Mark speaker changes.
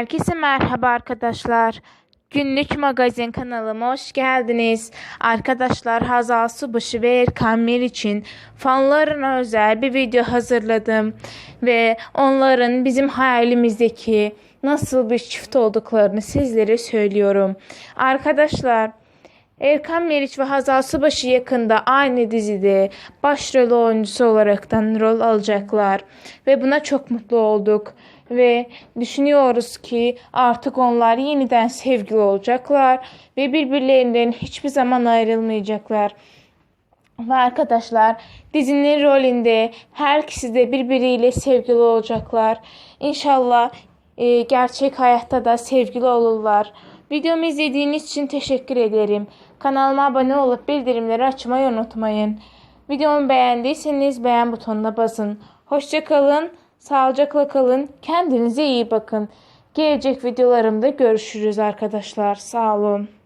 Speaker 1: Herkese merhaba arkadaşlar. Günlük magazin kanalıma hoş geldiniz. Arkadaşlar Hazal Subaşı ve Erkan Mir için fanlarına özel bir video hazırladım. Ve onların bizim hayalimizdeki nasıl bir çift olduklarını sizlere söylüyorum. Arkadaşlar Erkan Meriç ve Hazal Subaşı yakında aynı dizide başrol oyuncusu olaraktan rol alacaklar. Ve buna çok mutlu olduk. Ve düşünüyoruz ki artık onlar yeniden sevgili olacaklar. Ve birbirlerinden hiçbir zaman ayrılmayacaklar. Ve arkadaşlar dizinin rolünde her ikisi de birbiriyle sevgili olacaklar. İnşallah e, gerçek hayatta da sevgili olurlar. Videomu izlediğiniz için teşekkür ederim. Kanalıma abone olup bildirimleri açmayı unutmayın. Videomu beğendiyseniz beğen butonuna basın. Hoşçakalın, sağlıcakla kalın, kendinize iyi bakın. Gelecek videolarımda görüşürüz arkadaşlar. Sağ olun.